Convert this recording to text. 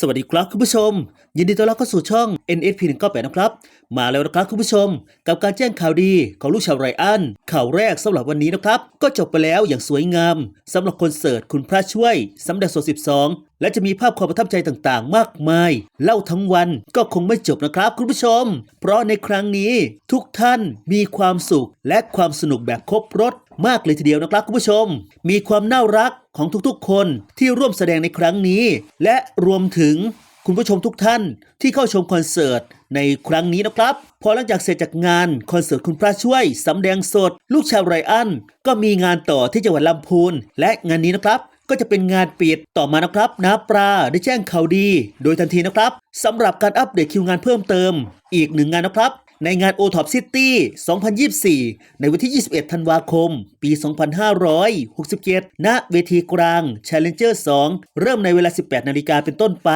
สวัสดีครับคุณผู้ชม ยินดีต้อนรับเข้าสู่ช่อง NSP 198นะครับ มาแล้วนะครับคุณผู้ชม กับการแจ้งข่าวดีของลูกชาวไรอัน ข่าวแรกสำหรับวันนี้นะครับ ก็จบไปแล้วอย่างสวยงามสำหรับคอนเสิร์ตคุณพระช่วยสำเด็จโซ12 และจะมีภาพความประทับใจต่างๆ มากมาย เล่าทั้งวันก็คงไม่จบนะครับคุณผู้ชม เพราะในครั้งนี้ทุกท่านมีความสุขและความสนุกแบบครบรถมากเลยทีเดียวนะครับคุณผู้ชม มีความน่ารักของทุกๆ คนที่ร่วมแสดงในครั้งนี้ และรวมถึงคุณผู้ชมทุกท่านที่เข้าชมคอนเสิร์ตในครั้งนี้นะครับ พอหลังจากเสร็จจากงานคอนเสิร์ตคุณพระช่วยสำแดงสด ลูกชาวไรอันก็มีงานต่อที่จังหวัดลำพูนและงานนี้นะครับ ก็จะเป็นงานปิดต่อมานะครับน้าปลาได้แจ้งข่าวดี โดยทันทีนะครับสำหรับการอัปเดตคิวงานเพิ่มเติม อีกหนึ่งงานนะครับ ในงาน o t o p City 2024 ในวันที่ 21 ธันวาคม ปี 2567 ณ เวทีกลาง Challenger 2 เริ่มในเวลา 18 นาฬิกาเป็นต้นไป